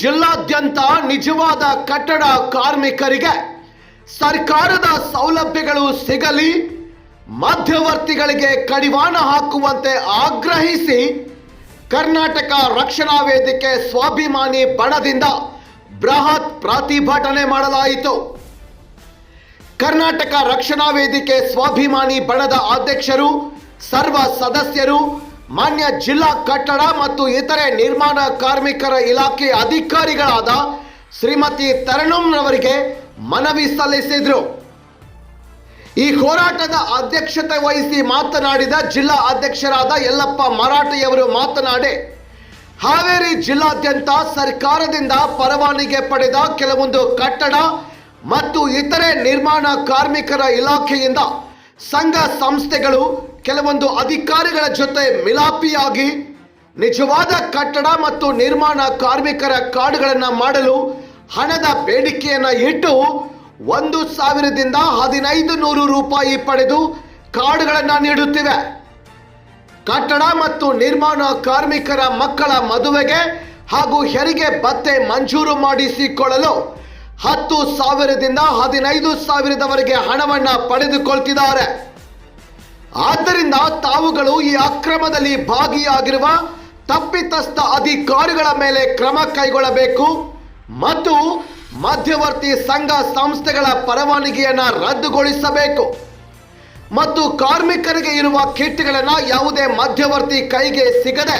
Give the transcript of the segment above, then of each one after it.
ಜಿಲ್ಲಾದ್ಯಂತ ನಿಜವಾದ ಕಟ್ಟಡ ಕಾರ್ಮಿಕರಿಗೆ ಸರ್ಕಾರದ ಸೌಲಭ್ಯಗಳು ಸಿಗಲಿ, ಮಧ್ಯವರ್ತಿಗಳಿಗೆ ಕಡಿವಾಣ ಹಾಕುವಂತೆ ಆಗ್ರಹಿಸಿ ಕರ್ನಾಟಕ ರಕ್ಷಣಾ ವೇದಿಕೆ ಸ್ವಾಭಿಮಾನಿ ಬಣದಿಂದ ಬೃಹತ್ ಪ್ರತಿಭಟನೆ ಮಾಡಲಾಯಿತು. ಕರ್ನಾಟಕ ರಕ್ಷಣಾ ವೇದಿಕೆ ಸ್ವಾಭಿಮಾನಿ ಬಣದ ಅಧ್ಯಕ್ಷರು, ಸರ್ವ ಸದಸ್ಯರು ಮಾನ್ಯ ಜಿಲ್ಲಾ ಕಟ್ಟಡ ಮತ್ತು ಇತರೆ ನಿರ್ಮಾಣ ಕಾರ್ಮಿಕರ ಇಲಾಖೆ ಅಧಿಕಾರಿಗಳಾದ ಶ್ರೀಮತಿ ತರಣಂನವರಿಗೆ ಮನವಿ ಸಲ್ಲಿಸಿದರು. ಈ ಹೋರಾಟದ ಅಧ್ಯಕ್ಷತೆ ವಹಿಸಿ ಮಾತನಾಡಿದ ಜಿಲ್ಲಾ ಅಧ್ಯಕ್ಷರಾದ ಯಲ್ಲಪ್ಪ ಮರಾಠಿಯವರು ಮಾತನಾಡಿ, ಹಾವೇರಿ ಜಿಲ್ಲಾದ್ಯಂತ ಸರ್ಕಾರದಿಂದ ಪರವಾನಿಗೆ ಪಡೆದ ಕೆಲವೊಂದು ಕಟ್ಟಡ ಮತ್ತು ಇತರೆ ನಿರ್ಮಾಣ ಕಾರ್ಮಿಕರ ಇಲಾಖೆಯಿಂದ ಸಂಘ ಸಂಸ್ಥೆಗಳು ಕೆಲವೊಂದು ಅಧಿಕಾರಿಗಳ ಜೊತೆ ಮಿಲಾಪಿಯಾಗಿ ನಿಜವಾದ ಕಟ್ಟಡ ಮತ್ತು ನಿರ್ಮಾಣ ಕಾರ್ಮಿಕರ ಕಾರ್ಡ್ಗಳನ್ನು ಮಾಡಲು ಹಣದ ಬೇಡಿಕೆಯನ್ನು ಇಟ್ಟು ಒಂದು ಸಾವಿರದಿಂದ ಹದಿನೈದು ನೂರು ರೂಪಾಯಿ ಪಡೆದು ಕಾರ್ಡ್ಗಳನ್ನು ನೀಡುತ್ತಿವೆ. ಕಟ್ಟಡ ಮತ್ತು ನಿರ್ಮಾಣ ಕಾರ್ಮಿಕರ ಮಕ್ಕಳ ಮದುವೆಗೆ ಹಾಗೂ ಹೆರಿಗೆ ಭತ್ತೆ ಮಂಜೂರು ಮಾಡಿಸಿಕೊಳ್ಳಲು ಹತ್ತು ಸಾವಿರದಿಂದ ಹದಿನೈದು ಸಾವಿರದವರೆಗೆ ಹಣವನ್ನು ಪಡೆದುಕೊಳ್ತಿದ್ದಾರೆ. ಆದ್ದರಿಂದ ತಾವುಗಳು ಈ ಅಕ್ರಮದಲ್ಲಿ ಭಾಗಿಯಾಗಿರುವ ತಪ್ಪಿತಸ್ಥ ಅಧಿಕಾರಿಗಳ ಮೇಲೆ ಕ್ರಮ ಕೈಗೊಳ್ಳಬೇಕು ಮತ್ತು ಮಧ್ಯವರ್ತಿ ಸಂಘ ಸಂಸ್ಥೆಗಳ ಪರವಾನಗಿಯನ್ನು ರದ್ದುಗೊಳಿಸಬೇಕು. ಮತ್ತು ಕಾರ್ಮಿಕರಿಗೆ ಇರುವ ಕಿಟ್ಗಳನ್ನು ಯಾವುದೇ ಮಧ್ಯವರ್ತಿ ಕೈಗೆ ಸಿಗದೆ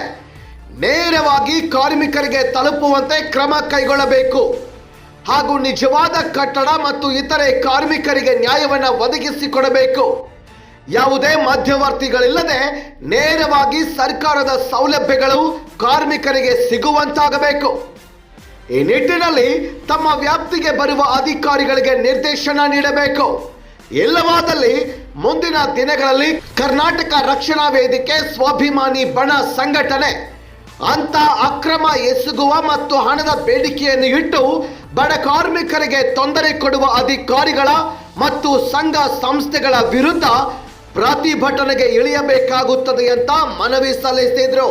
ನೇರವಾಗಿ ಕಾರ್ಮಿಕರಿಗೆ ತಲುಪುವಂತೆ ಕ್ರಮ ಕೈಗೊಳ್ಳಬೇಕು. ಹಾಗೂ ನಿಜವಾದ ಕಟ್ಟಡ ಮತ್ತು ಇತರೆ ಕಾರ್ಮಿಕರಿಗೆ ನ್ಯಾಯವನ್ನು ಒದಗಿಸಿಕೊಡಬೇಕು. ಯಾವುದೇ ಮಧ್ಯವರ್ತಿಗಳಿಲ್ಲದೆ ನೇರವಾಗಿ ಸರ್ಕಾರದ ಸೌಲಭ್ಯಗಳು ಕಾರ್ಮಿಕರಿಗೆ ಸಿಗುವಂತಾಗಬೇಕು. ಈ ನಿಟ್ಟಿನಲ್ಲಿ ತಮ್ಮ ವ್ಯಾಪ್ತಿಗೆ ಬರುವ ಅಧಿಕಾರಿಗಳಿಗೆ ನಿರ್ದೇಶನ ನೀಡಬೇಕು. ಇಲ್ಲವಾದಲ್ಲಿ ಮುಂದಿನ ದಿನಗಳಲ್ಲಿ ಕರ್ನಾಟಕ ರಕ್ಷಣಾ ವೇದಿಕೆ ಸ್ವಾಭಿಮಾನಿ ಬಣ ಸಂಘಟನೆ ಅಂತ ಅಕ್ರಮ ಎಸಗುವ ಮತ್ತು ಹಣದ ಬೇಡಿಕೆಯನ್ನು ಇಟ್ಟು ಬಡ ಕಾರ್ಮಿಕರಿಗೆ ತೊಂದರೆ ಕೊಡುವ ಅಧಿಕಾರಿಗಳ ಮತ್ತು ಸಂಘ ಸಂಸ್ಥೆಗಳ ವಿರುದ್ಧ ಪ್ರತಿಭಟನೆಗೆ ಇಳಿಯಬೇಕಾಗುತ್ತದೆ ಅಂತ ಮನವಿ ಸಲ್ಲಿಸಿದ್ರು.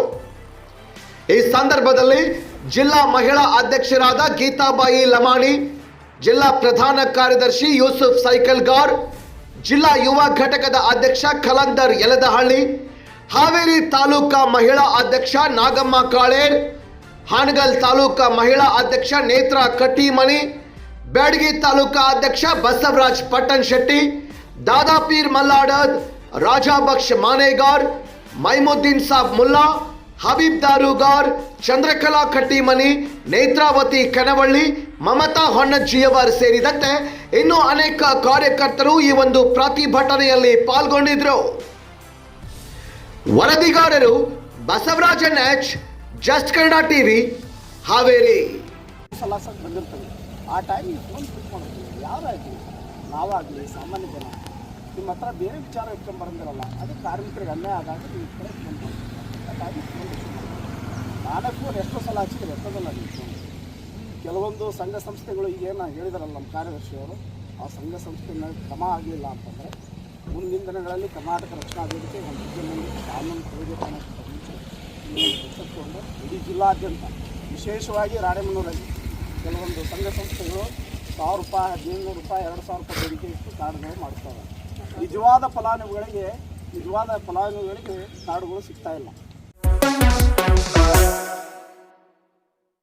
ಈ ಸಂದರ್ಭದಲ್ಲಿ ಜಿಲ್ಲಾ ಮಹಿಳಾ ಅಧ್ಯಕ್ಷರಾದ ಗೀತಾಬಾಯಿ ಲಮಾಣಿ, ಜಿಲ್ಲಾ ಪ್ರಧಾನ ಕಾರ್ಯದರ್ಶಿ ಯೂಸುಫ್ ಸೈಕಲ್ಗಾರ್, ಜಿಲ್ಲಾ ಯುವ ಘಟಕದ ಅಧ್ಯಕ್ಷ ಖಲಂದರ್ ಯಲದಹಳ್ಳಿ, ಹಾವೇರಿ ತಾಲೂಕಾ ಮಹಿಳಾ ಅಧ್ಯಕ್ಷ ನಾಗಮ್ಮ ಕಾಳೇರ್ ಹಾನಗಲ್ ತಾಲೂಕಾ ಮಹಿಳಾ ಅಧ್ಯಕ್ಷ ನೇತ್ರ ಕಟ್ಟಿಮನಿ, ಬ್ಯಾಡಗಿ ತಾಲೂಕಾ ಅಧ್ಯಕ್ಷ ಬಸವರಾಜ್ ಪಟ್ಟಣ್ ಶೆಟ್ಟಿ ದಾದಾಪೀರ್ ಮಲ್ಲಾಡದ್, ರಾಜಾಬಕ್ಷ್ ಮಾನೇಗಾರ್, ಮೈಮುದ್ದೀನ್ ಸಾಬ್ ಮುಲ್ಲಾ, ಹಬೀಬ್ ದಾರುಗಾರ್, ಚಂದ್ರಕಲಾ ಕಟ್ಟಿಮನಿ, ನೇತ್ರಾವತಿ ಕನವಳ್ಳಿ, ಮಮತಾ ಹೊನ್ನಜ್ಜಿಯವರ್ ಸೇರಿದಂತೆ ಇನ್ನೂ ಅನೇಕ ಕಾರ್ಯಕರ್ತರು ಈ ಒಂದು ಪ್ರತಿಭಟನೆಯಲ್ಲಿ ಪಾಲ್ಗೊಂಡಿದ್ದರು ವರದಿಗಾರರು Basavarajan H, just Kannada TV, Haveri. ಆ ಮಾಡ್ತೀವಿ ಯಾರಾಗಲಿ? ನಾವಾಗಲಿ ಸಾಮಾನ್ಯ ಜನ. ನಿಮ್ಮ ಹತ್ರ ಬೇರೆ ವಿಚಾರ ಇಟ್ಕೊಂಡು ಬರಂದಿರಲ್ಲ ಅದು ಕಾರ್ಮಿಕರಿಗೆ ಅನ್ಯಾಯ ಆದಾಗ ನೀವು ಕಡೆ ಹಾಗಾಗಿ ಫೋನ್ ಎಷ್ಟೋ ಸಲ ಹಚ್ಚಿದ್ರೆ ಎಷ್ಟೋದಲ್ಲ ನೀವು ಕೆಲವೊಂದು ಸಂಘ ಸಂಸ್ಥೆಗಳು ಈಗೇನು ಹೇಳಿದಾರಲ್ಲ ನಮ್ಮ ಕಾರ್ಯದರ್ಶಿಯವರು ಆ ಸಂಘ ಸಂಸ್ಥೆ ಮೇಲೆ ಕ್ರಮ ಆಗಲಿಲ್ಲ ಅಂತಂದರೆ ಮುಂದಿನ ದಿನಗಳಲ್ಲಿ ಕರ್ನಾಟಕ ರಕ್ಷಣಾ ವೇದಿಕೆ ಒಂದು ಮುಂದೆ ಕಾನೂನು ಕೊಡುಗೆ ಎಚ್ಚೆತ್ತುಕೊಂಡು ಇಡೀ ಜಿಲ್ಲಾದ್ಯಂತ, ವಿಶೇಷವಾಗಿ ರಾಣೆಬೆನ್ನೂರಲ್ಲಿ ಕೆಲವೊಂದು ಸಂಘ ಸಂಸ್ಥೆಗಳು ಸಾವಿರ ರೂಪಾಯಿ, ಹದಿನೈದು ರೂಪಾಯಿ, ಎರಡು ಸಾವಿರ ರೂಪಾಯಿ ಬೇಡಿಕೆ ಇಟ್ಟು ಕಾರ್ಡ್ಗಳು ಮಾಡ್ತಾರೆ ನಿಜವಾದ ಫಲಾನುಭವಿಗಳಿಗೆ ನಿಜವಾದ ಫಲಾನುಭವಿಗಳಿಗೆ ಕಾರ್ಡ್ಗಳು ಸಿಗ್ತಾ ಇಲ್ಲ.